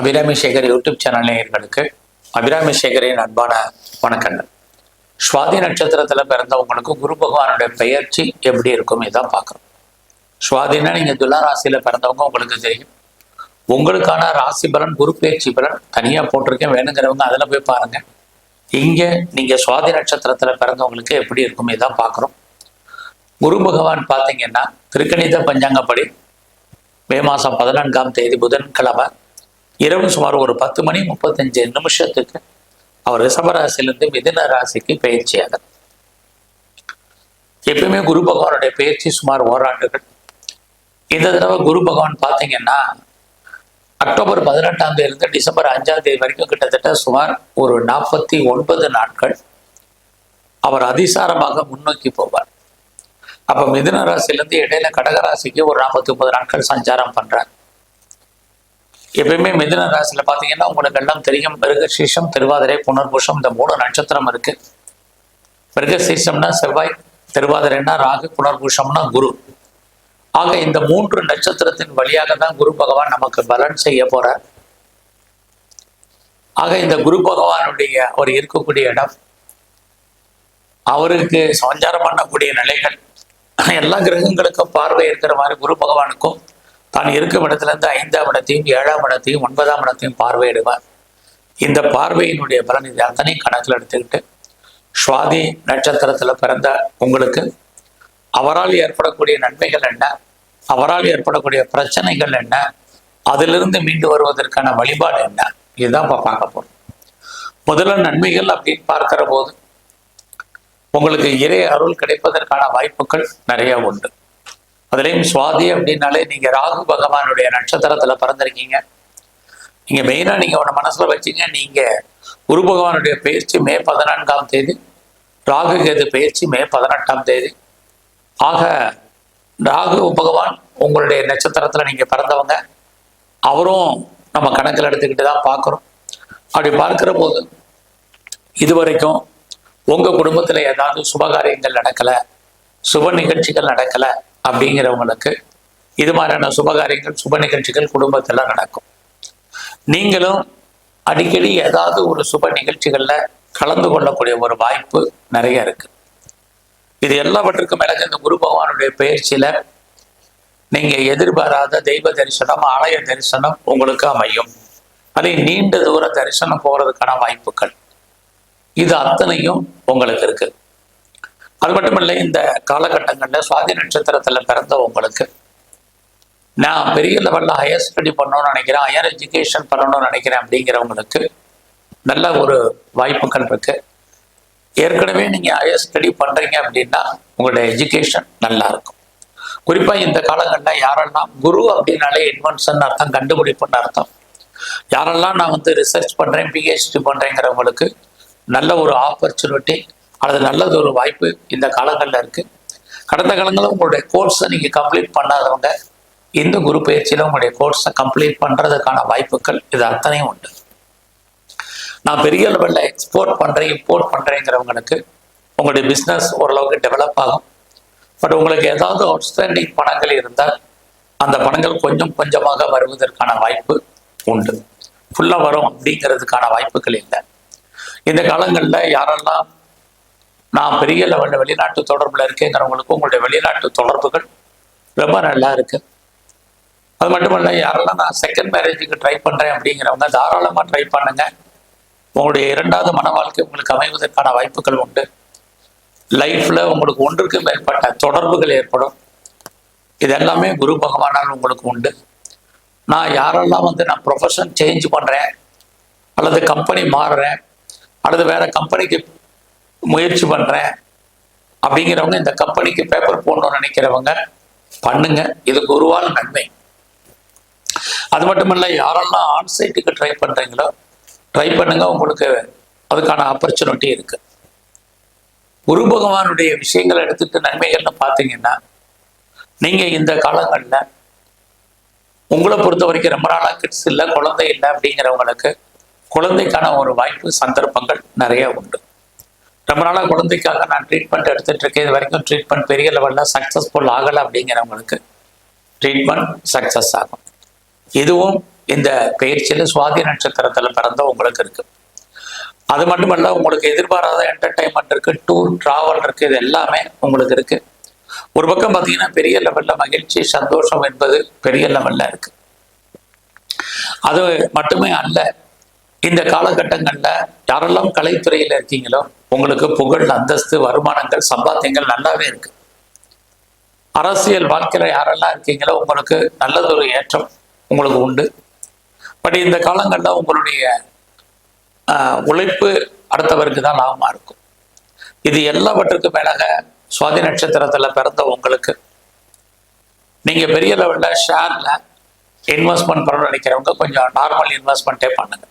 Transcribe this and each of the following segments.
Abirami Sekar YouTube channel நேயர்களுக்கு அபிராமி சேகரின் அன்பான வணக்கங்கள். சுவாதி நட்சத்திரத்துல பிறந்தவங்களுக்கு குரு பகவானுடைய பெயர்ச்சி எப்படி இருக்கும் இதான் பார்க்குறோம். சுவாதினா நீங்க துலா ராசியில பிறந்தவங்க உங்களுக்கு தெரியும். உங்களுக்கான ராசி பலன் குரு பயிற்சி பலன் தனியா போட்டிருக்கேன் வேணுங்கிறவங்க அதில் போய் பாருங்க. இங்க நீங்க சுவாதி நட்சத்திரத்துல பிறந்தவங்களுக்கு எப்படி இருக்கும் இதான் பார்க்குறோம். குரு பகவான் பார்த்தீங்கன்னா திருக்கணித பஞ்சாங்கப்படி மே மாதம் பதினான்காம் தேதி புதன்கிழமை இரவு சுமார் ஒரு பத்து மணி முப்பத்தஞ்சு நிமிஷத்துக்கு அவர் ரிஷபராசிலிருந்து மிதின ராசிக்கு பயிற்சியாக எப்பயுமே குரு பகவானுடைய பயிற்சி சுமார் ஓராண்டுகள். இந்த தடவை குரு பகவான் பார்த்தீங்கன்னா அக்டோபர் பதினெட்டாம் தேதியிலிருந்து டிசம்பர் அஞ்சாம் தேதி வரைக்கும் கிட்டத்தட்ட சுமார் ஒரு நாற்பத்தி ஒன்பது நாட்கள் அவர் அதிசாரமாக முன்னோக்கி போவார். அப்போ மிதுன ராசியிலேருந்து இடையில கடகராசிக்கு ஒரு நாற்பத்தி ஒன்பது நாட்கள் சஞ்சாரம் பண்றார். எப்பயுமே மிதுன ராசியில பாத்தீங்கன்னா உங்களுக்கு எல்லாம் தெரியும். மிருகசீஷம் திருவாதிரை புனர்பூஷம் இந்த மூணு நட்சத்திரம் இருக்கு. மிருகசீஷம்னா செவ்வாய் திருவாதிரைன்னா ராகு புனர்பூஷம்னா குரு. ஆக இந்த மூன்று நட்சத்திரத்தின் வழியாக தான் குரு பகவான் நமக்கு பலன் செய்ய போறார். ஆக இந்த குரு பகவானுடைய அவர் இருக்கக்கூடிய இடம் அவருக்கு சஞ்சாரம் பண்ணக்கூடிய நிலைகள் எல்லா கிரகங்களுக்கும் பார்வை இருக்கிற மாதிரி குரு பகவானுக்கும் தான் இருக்கும் இடத்துல இருந்து ஐந்தாம் இடத்தையும் ஏழாம் இடத்தையும் ஒன்பதாம் இடத்தையும் பார்வையிடுவார். இந்த பார்வையினுடைய பலன் இது அத்தனை கணக்கில் எடுத்துக்கிட்டு சுவாதி நட்சத்திரத்துல பிறந்த உங்களுக்கு அவரால் ஏற்படக்கூடிய நன்மைகள் என்ன அவரால் ஏற்படக்கூடிய பிரச்சனைகள் என்ன அதிலிருந்து மீண்டு வருவதற்கான வழிபாடு என்ன இதுதான் இப்போ பார்க்க போகிறோம் முதல்ல நன்மைகள் அப்படின்னு பார்க்கிற போது உங்களுக்கு இறை அருள் கிடைப்பதற்கான வாய்ப்புகள் நிறைய உண்டு. அதுலேயும் சுவாதி அப்படின்னாலே நீங்க ராகு பகவானுடைய நட்சத்திரத்துல பிறந்திருக்கீங்க. நீங்க மெயினா நீங்க ஒன்று மனசுல வச்சீங்க நீங்க குரு பகவானுடைய பயிற்சி மே பதினான்காம் தேதி ராகு கேது பயிற்சி மே பதினெட்டாம் தேதி. ஆக ராகு பகவான் உங்களுடைய நட்சத்திரத்துல நீங்க பிறந்தவங்க. அவரும் நம்ம கணக்கில் எடுத்துக்கிட்டு தான் பார்க்குறோம். அப்படி பார்க்கிற போது இதுவரைக்கும் உங்கள் குடும்பத்தில் ஏதாவது சுபகாரியங்கள் நடக்கல சுப நிகழ்ச்சிகள் நடக்கலை அப்படிங்கிறவங்களுக்கு இது மாதிரியான சுபகாரியங்கள் சுப நிகழ்ச்சிகள் குடும்பத்துல நடக்கும். நீங்களும் அடிக்கடி ஏதாவது ஒரு சுப நிகழ்ச்சிகள்ல கலந்து கொள்ளக்கூடிய ஒரு வாய்ப்பு நிறைய இருக்கு. இது எல்லாவற்றுக்கும் மேலே இந்த குரு பகவானுடைய பயிற்சியில நீங்க எதிர்பாராத தெய்வ தரிசனம் ஆலய தரிசனம் உங்களுக்கு அமையும். அதே நீண்ட தூர தரிசனம் போறதுக்கான வாய்ப்புகள். இது அத்தனையும் உங்களுக்கு இருக்கு. அது மட்டுமில்லை இந்த காலகட்டங்களில் சுவாதி நட்சத்திரத்தில் பிறந்தவங்களுக்கு நான் பெரிய லெவலில் ஹையர் ஸ்டடி பண்ணணும்னு நினைக்கிறேன் ஹையர் எஜுகேஷன் பண்ணணும்னு நினைக்கிறேன் அப்படிங்கிறவங்களுக்கு நல்ல ஒரு வாய்ப்புகள் இருக்கு. ஏற்கனவே நீங்கள் ஹையர் ஸ்டடி பண்ணுறீங்க அப்படின்னா உங்களுடைய எஜுகேஷன் நல்லா இருக்கும். இந்த காலங்களில் யாரெல்லாம் குரு அப்படின்னாலே இன்வென்ஷன் அர்த்தம் கண்டுபிடிப்புன்னு அர்த்தம். யாரெல்லாம் நான் வந்து ரிசர்ச் பண்ணுறேன் பிஹெச்டி பண்ணுறேங்கிறவங்களுக்கு நல்ல ஒரு ஆப்பர்ச்சுனிட்டி அல்லது நல்லது ஒரு வாய்ப்பு இந்த காலங்களில் இருக்குது கடந்த காலங்களில் உங்களுடைய கோர்ஸை நீங்கள் கம்ப்ளீட் பண்ணாதவங்க இந்த குரு பயிற்சியில் உங்களுடைய கோர்ஸை கம்ப்ளீட் பண்ணுறதுக்கான வாய்ப்புகள் இது அத்தனையும் உண்டு. நான் பெரிய லெவலில் எக்ஸ்போர்ட் பண்ணுறேன் இம்போர்ட் பண்ணுறேங்கிறவங்களுக்கு உங்களுடைய பிஸ்னஸ் ஓரளவுக்கு டெவலப் ஆகும். பட் உங்களுக்கு ஏதாவது அவுட்ஸ்டாண்டிங் பணங்கள் இருந்தால் அந்த பணங்கள் கொஞ்சம் கொஞ்சமாக வருவதற்கான வாய்ப்பு உண்டு. ஃபுல்லாக வரும் அப்படிங்கிறதுக்கான வாய்ப்புகள் இல்லை. இந்த காலங்களில் யாரெல்லாம் நான் பெரிய லெவலில் வெளிநாட்டு தொடர்பில் இருக்கேங்கிறவங்களுக்கு உங்களுடைய வெளிநாட்டு தொடர்புகள் ரொம்ப நல்லா இருக்கு. அது மட்டுமல்ல யாரெல்லாம் நான் செகண்ட் மேரேஜுக்கு ட்ரை பண்ணுறேன் அப்படிங்கிறவங்க தாராளமாக ட்ரை பண்ணுங்க. உங்களுடைய இரண்டாவது மன வாழ்க்கை உங்களுக்கு அமைவதற்கான வாய்ப்புகள் உண்டு. லைஃப்பில் உங்களுக்கு ஒன்றுக்கு மேற்பட்ட தொடர்புகள் ஏற்படும். இது எல்லாமே குரு பகவானால் உங்களுக்கு உண்டு. நான் யாரெல்லாம் வந்து நான் ப்ரொஃபஷன் சேஞ்ச் பண்ணுறேன் அல்லது கம்பெனி மாறுறேன் அல்லது வேற கம்பெனிக்கு முயற்சி பண்றேன். அப்படிங்கிறவங்க இந்த கம்பெனிக்கு பேப்பர் போடணும்னு நினைக்கிறவங்க பண்ணுங்க. இது உருவான நன்மை. அது மட்டும் இல்லை யாரெல்லாம் ஆன்சைட்டுக்கு ட்ரை பண்றீங்களோ ட்ரை பண்ணுங்க. உங்களுக்கு அதுக்கான ஆப்பர்ச்சுனிட்டி இருக்கு. குரு பகவானுடைய விஷயங்களை எடுத்துட்டு நன்மைகள்னு பார்த்தீங்கன்னா நீங்க இந்த காலங்களில் உங்களை பொறுத்த வரைக்கும் ரொம்ப நாளாக கிட்ஸ் இல்லை குழந்தை இல்லை அப்படிங்கிறவங்களுக்கு குழந்தைக்கான ஒரு வாய்ப்பு சந்தர்ப்பங்கள் நிறைய உண்டு. ரொம்ப நாளாக குழந்தைக்காக நான் ட்ரீட்மெண்ட் எடுத்துட்டு இருக்கேன். இது வரைக்கும் ட்ரீட்மெண்ட் பெரிய லெவலில் சக்ஸஸ்ஃபுல் ஆகலை அப்படிங்கிறவங்களுக்கு ட்ரீட்மெண்ட் சக்ஸஸ் ஆகும். இதுவும் இந்த பயிற்சியில் சுவாதி நட்சத்திரத்தில் பிறந்த உங்களுக்கு இருக்கு. அது மட்டுமல்ல உங்களுக்கு எதிர்பாராத என்டர்டைன்மெண்ட் இருக்கு டூர் டிராவல் இருக்கு இது எல்லாமே உங்களுக்கு இருக்கு. ஒரு பக்கம் பார்த்தீங்கன்னா பெரிய லெவலில் மகிழ்ச்சி சந்தோஷம் என்பது பெரிய லெவல்ல இருக்கு. அது மட்டுமே அல்ல இந்த காலகட்டங்களில் யாரெல்லாம் கலைத்துறையில் இருக்கீங்களோ உங்களுக்கு புகழ் அந்தஸ்து வருமானங்கள் சம்பாத்தியங்கள் நல்லாவே இருக்கு. அரசியல் வாழ்க்கையில யாரெல்லாம் இருக்கீங்களோ உங்களுக்கு நல்லதொரு ஏற்றம் உங்களுக்கு உண்டு. பட் இந்த காலங்களில் உங்களுடைய உழைப்பு அடுத்தவருக்கு தான் லாபமாக இருக்கும். இது எல்லாவற்றுக்கும் மேலாக சுவாதி நட்சத்திரத்தில் பிறந்த உங்களுக்கு. நீங்கள் பெரிய லெவலில் ஷேரில் இன்வெஸ்ட்மெண்ட் பண்ண நினைக்கிறவங்க கொஞ்சம் நார்மல் இன்வெஸ்ட்மெண்ட்டே பண்ணுங்க.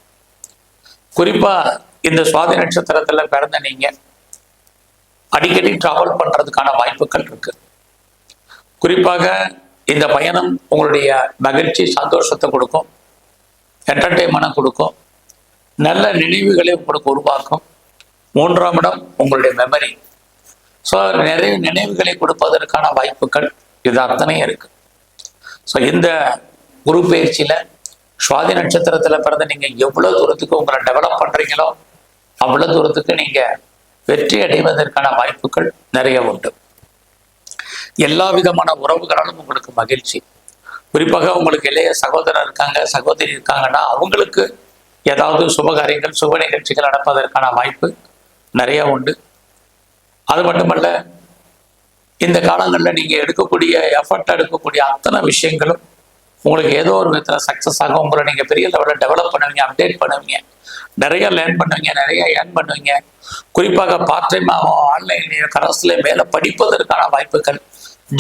குறிப்பா இந்த சுவாதி நட்சத்திரத்துல பிறந்த நீங்க அடிக்கடி டிராவல் பண்றதுக்கான வாய்ப்புகள் இருக்கு. குறிப்பாக இந்த பயணம் உங்களுடைய மகிழ்ச்சி சந்தோஷத்தை கொடுக்கும். என்டர்டெயின்மெண்ட் கொடுக்கும். நல்ல நினைவுகளை உங்களுக்கு உருவாக்கும். மூன்றாம் இடம் உங்களுடைய மெமரி ஸோ நிறைய நினைவுகளை கொடுப்பதற்கான வாய்ப்புகள் இது அத்தனையும் இருக்கு. ஸோ இந்த குரு பயிற்சியில சுவாதி நட்சத்திரத்துல பிறந்த நீங்க எவ்வளவு தூரத்துக்கு உங்களை டெவலப் பண்றீங்களோ அவ்வளவு தூரத்துக்கு நீங்க வெற்றி அடைவதற்கான வாய்ப்புகள் நிறைய உண்டு. எல்லா விதமான உறவுகளாலும் உங்களுக்கு மகிழ்ச்சி. குறிப்பாக உங்களுக்கு இளைய சகோதரர் இருக்காங்க சகோதரி இருக்காங்கன்னா அவங்களுக்கு ஏதாவது சுபகாரியங்கள் சுப நிகழ்ச்சிகள் நடப்பதற்கான வாய்ப்பு நிறைய உண்டு. அது மட்டுமல்ல இந்த காலங்களில் நீங்கள் எடுக்கக்கூடிய எஃபர்ட் எடுக்கக்கூடிய அத்தனை விஷயங்களும் உங்களுக்கு ஏதோ ஒரு விதத்தில் சக்ஸஸ் ஆகும் உங்களை நீங்கள் பெரிய லெவலில் டெவலப் பண்ணுவீங்க அப்டேட் பண்ணுவீங்க. நிறைய லேர்ன் பண்ணுவீங்க நிறைய ஏர்ன் பண்ணுவீங்க. குறிப்பாக பார்ட் டைமாகவும் ஆன்லைன் கரஸ்ல மேலே படிப்பதற்கான வாய்ப்புகள்.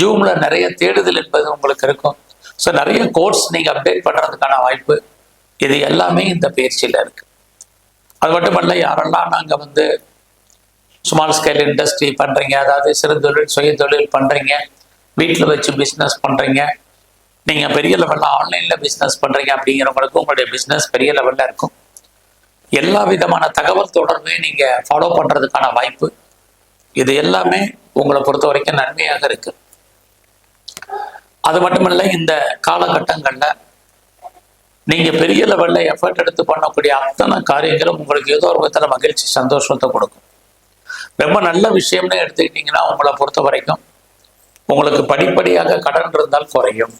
ஜூமில் நிறைய தேடுதல் என்பது உங்களுக்கு இருக்கும். ஸோ நிறைய கோர்ஸ் நீங்கள் அப்டேட் பண்ணுறதுக்கான வாய்ப்பு. இது எல்லாமே இந்த பயிற்சியில் இருக்குது அது மட்டுமல்ல யாரெல்லாம் நாங்கள் வந்து ஸ்மால் ஸ்கேல் இண்டஸ்ட்ரி பண்ணுறீங்க அதாவது சிறு தொழில் சுய தொழில் பண்ணுறீங்க வீட்டில் வச்சு பிஸ்னஸ் பண்ணுறீங்க நீங்க பெரிய லெவல்ல ஆன்லைன்ல பிஸ்னஸ் பண்றீங்க அப்படிங்கிறவங்களுக்கு உங்களுடைய பிஸ்னஸ் பெரிய லெவல்ல இருக்கும். எல்லா விதமான தகவல் தொடர்பையும் நீங்க ஃபாலோ பண்றதுக்கான வாய்ப்பு. இது எல்லாமே உங்களை பொறுத்த வரைக்கும் நன்மையாக இருக்கு. அது மட்டுமல்ல இந்த காலகட்டங்கள்ல நீங்க பெரிய லெவல்ல எஃபர்ட் எடுத்து பண்ணக்கூடிய அத்தனை காரியங்களும் உங்களுக்கு ஏதோ ஒரு விதத்துல மகிழ்ச்சி சந்தோஷத்தை கொடுக்கும். ரொம்ப நல்ல விஷயம்னு எடுத்துக்கிட்டீங்கன்னா உங்களை பொறுத்த வரைக்கும் உங்களுக்கு படிப்படியாக கடன் இருந்தால் குறையும்.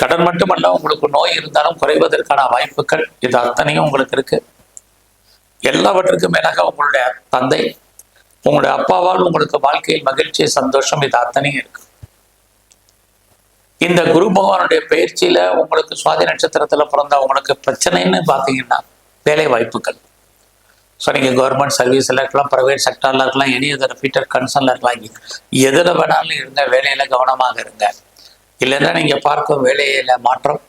கடன் மட்டுமல்ல உங்களுக்கு நோய் இருந்தாலும் குறைவதற்கான வாய்ப்புகள் இது அத்தனையும் உங்களுக்கு இருக்கு. எல்லாவற்றுக்கும் மேலாக உங்களுடைய தந்தை உங்களுடைய அப்பாவால் உங்களுக்கு வாழ்க்கையில் மகிழ்ச்சி சந்தோஷம் இது அத்தனையும் இருக்கு. இந்த குரு பகவானுடைய பயிற்சியில உங்களுக்கு சுவாதி நட்சத்திரத்துல பிறந்த உங்களுக்கு பிரச்சனைன்னு பாத்தீங்கன்னா வேலை வாய்ப்புகள். ஸோ நீங்கள் கவர்மெண்ட் சர்வீஸில் இருக்கலாம் ப்ரைவேட் செக்டரில் இருக்கலாம் எனி அதர் ஃபீட்டர் கன்சர்னில் இருக்கலாம் எதில் வேணாலும் இருங்க வேலையில் கவனமாக இருங்க. இல்லைன்னா நீங்கள் பார்க்கும் வேலையில மாற்றம்.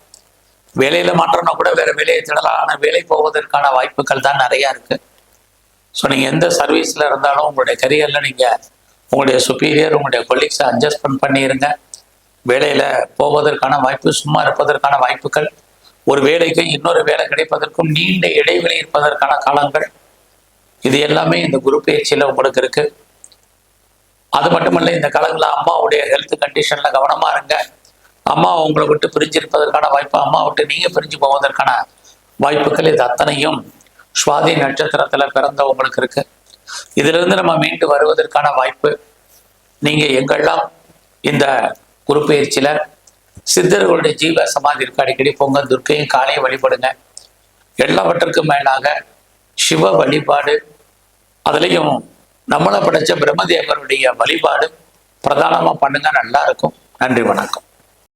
வேலையில மாற்றம்னா கூட வேற வேலையை தேடலாம். ஆனால் வேலை போவதற்கான வாய்ப்புகள் தான் நிறையா இருக்கு. ஸோ நீங்கள் எந்த சர்வீஸில் இருந்தாலும் உங்களுடைய கரியரில் நீங்கள் உங்களுடைய சுப்பீரியர் உங்களுடைய கொலீக்ஸை அட்ஜஸ்ட்மெண்ட் பண்ணிடுங்க வேலையில் போவதற்கான வாய்ப்பு சும்மா இருப்பதற்கான வாய்ப்புகள். ஒரு வேலைக்கும் இன்னொரு வேலை கிடைப்பதற்கும் நீண்ட இடைவெளி இருப்பதற்கான காலங்கள். இது எல்லாமே இந்த குரு பயிற்சியில் உங்களுக்கு இருக்குது அது மட்டுமல்ல இந்த காலங்களில் அம்மாவுடைய ஹெல்த் கண்டிஷனில் கவனமா இருங்க. அம்மா உங்களை விட்டு பிரிஞ்சிருப்பதற்கான வாய்ப்பு அம்மா விட்டு நீங்க பிரிஞ்சு போவதற்கான வாய்ப்புகள் இது அத்தனையும் சுவாதி நட்சத்திரத்துல பிறந்தவங்களுக்கு இருக்குது இருக்கு. இதுல இருந்து நம்ம மீண்டு வருவதற்கான வாய்ப்பு நீங்க எங்கெல்லாம் இந்த குரு சித்தர்களுடைய ஜீவ சமாதி இருக்கு அடிக்கடி பொங்க துர்க்கையும் காலையும் வழிபடுங்க. எல்லாவற்றுக்கும் மேலாக சிவ வழிபாடு அதுலேயும் நம்மளை படைச்ச பிரம்மதேவருடைய வழிபாடு பிரதானமாக பண்ணுங்க நல்லா இருக்கும். நன்றி வணக்கம்.